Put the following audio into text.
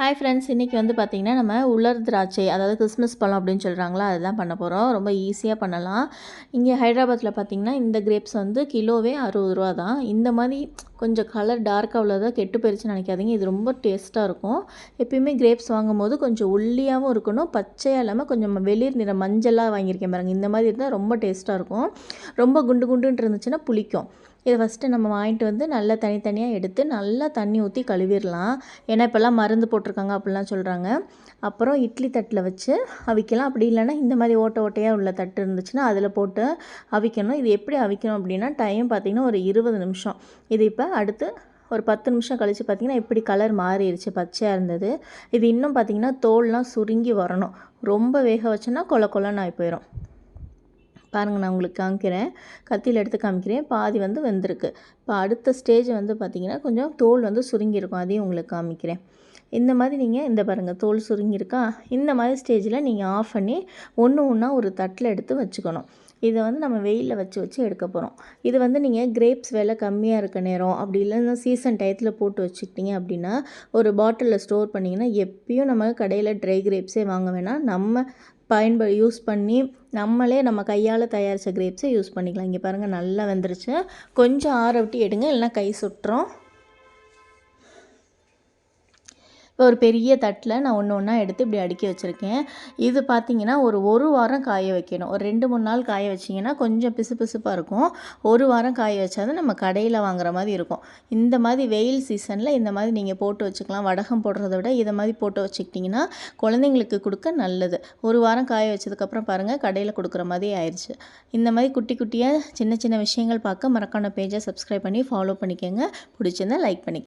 Hi friends இன்றைக்கி வந்து பார்த்திங்கன்னா நம்ம உலர் திராட்சை அதாவது கிறிஸ்மஸ் பழம் அப்படின்னு சொல்கிறாங்களா அதுதான் பண்ண போகிறோம் ரொம்ப ஈஸியாக பண்ணலாம். இங்கே ஹைதராபாத்தில் பார்த்திங்கன்னா இந்த கிரேப்ஸ் வந்து கிலோவே அறுபது ரூபா தான். இந்த மாதிரி கொஞ்சம் கலர் டார்க்காக உள்ளதாக கெட்டு போயிடுச்சுன்னு நினைக்காதீங்க. இது ரொம்ப டேஸ்ட்டாக இருக்கும். எப்பயுமே கிரேப்ஸ் வாங்கும்போது கொஞ்சம் ஒல்லியாகவும் இருக்கணும். பச்சையாக இல்லாமல் கொஞ்சம் வெளிர் நிற மஞ்சளாக வாங்கியிருக்கேன் பாருங்கள் இந்த மாதிரி இருந்தால் ரொம்ப டேஸ்ட்டாக இருக்கும். ரொம்ப குண்டு குண்டுன்ட்டு இருந்துச்சுன்னா புளிக்கும். இதை ஃபஸ்ட்டு நம்ம வாங்கிட்டு வந்து நல்லா தனித்தனியாக எடுத்து நல்லா தண்ணி ஊற்றி கழுவிடலாம். ஏன்னா இப்போல்லாம் மருந்து போட்டிருக்காங்க அப்படிலாம் சொல்கிறாங்க அப்புறம் இட்லி தட்டில் வச்சு அவிக்கலாம். அப்படி இல்லைன்னா இந்த மாதிரி ஓட்டை ஓட்டையாக உள்ள தட்டு இருந்துச்சுன்னா அதில் போட்டு அவிக்கணும். இது எப்படி அவிக்கணும் அப்படின்னா டைம் பார்த்திங்கன்னா ஒரு இருபது நிமிஷம். இது இப்போ அடுத்து ஒரு பத்து நிமிஷம் கழித்து பார்த்திங்கன்னா இப்படி கலர் மாறிடுச்சு. பச்சையாக இருந்தது. இது இன்னும் பார்த்திங்கன்னா தோல்லாம் சுருங்கி வரணும். ரொம்ப வேக வச்சோன்னா கொல கொலன்னு ஆகி போயிடும் பாருங்கள் நான் உங்களுக்கு காமிக்கிறேன். கத்தியில் எடுத்து காமிக்கிறேன். பாதி வந்து வெந்திருக்கு. இப்போ அடுத்த ஸ்டேஜ் வந்து பார்த்திங்கன்னா கொஞ்சம் தோல் வந்து சுருங்கியிருக்கும். அதையும் உங்களுக்கு காமிக்கிறேன். இந்த மாதிரி நீங்கள் இந்த பாருங்கள் தோல் சுருங்கியிருக்கா? இந்த மாதிரி ஸ்டேஜில் நீங்கள் ஆஃப் பண்ணி ஒன்று ஒன்றா ஒரு தட்டில் எடுத்து வச்சுக்கணும். இதை வந்து நம்ம வெயிலில் வச்சு வச்சு எடுக்க போகிறோம் இது வந்து நீங்கள் கிரேப்ஸ் விலை கம்மியாக இருக்க நேரம் அப்படி இல்லைன்னா சீசன் டயத்தில் போட்டு வச்சுக்கிட்டீங்க அப்படின்னா ஒரு பாட்டிலில் ஸ்டோர் பண்ணிங்கன்னா எப்பயும் நம்ம கடையில் ட்ரை கிரேப்ஸே வாங்க வேணாம். நம்ம பயன்ப யூஸ் பண்ணி நம்மளே நம்ம கையால் தயாரித்த கிரேப்ஸை யூஸ் பண்ணிக்கலாம். இங்கே பாருங்கள் நல்லா வெந்துருச்சு. கொஞ்சம் ஆற விட்டு எடுங்க இல்லைனா கை சுட்டுறோம் இப்போ ஒரு பெரிய தட்டில் நான் ஒன்று ஒன்றா எடுத்து இப்படி அடுக்கி வச்சுருக்கேன். இது பார்த்திங்கன்னா ஒரு ஒரு வாரம் காய வைக்கணும். ஒரு ரெண்டு மூணு நாள் காய வச்சிங்கன்னா கொஞ்சம் பிசு பிசுப்பாக இருக்கும். ஒரு வாரம் காய வச்சா தான் நம்ம கடையில் வாங்குற மாதிரி இருக்கும். இந்த மாதிரி வெயில் சீசனில் இந்த மாதிரி நீங்கள் போட்டு வச்சுக்கலாம். வடகம் போடுறத விட இதை மாதிரி போட்டு வச்சுக்கிட்டிங்கன்னா குழந்தைங்களுக்கு கொடுக்க நல்லது. ஒரு வாரம் காய வச்சதுக்கப்புறம் பாருங்கள் கடையில் கொடுக்குற மாதிரி ஆயிடுச்சு இந்த மாதிரி குட்டி குட்டியாக சின்ன சின்ன விஷயங்கள் பார்க்க மறக்கான பேஜை சப்ஸ்கிரைப் பண்ணி ஃபாலோ பண்ணிக்கோங்க. பிடிச்சிருந்தா லைக் பண்ணி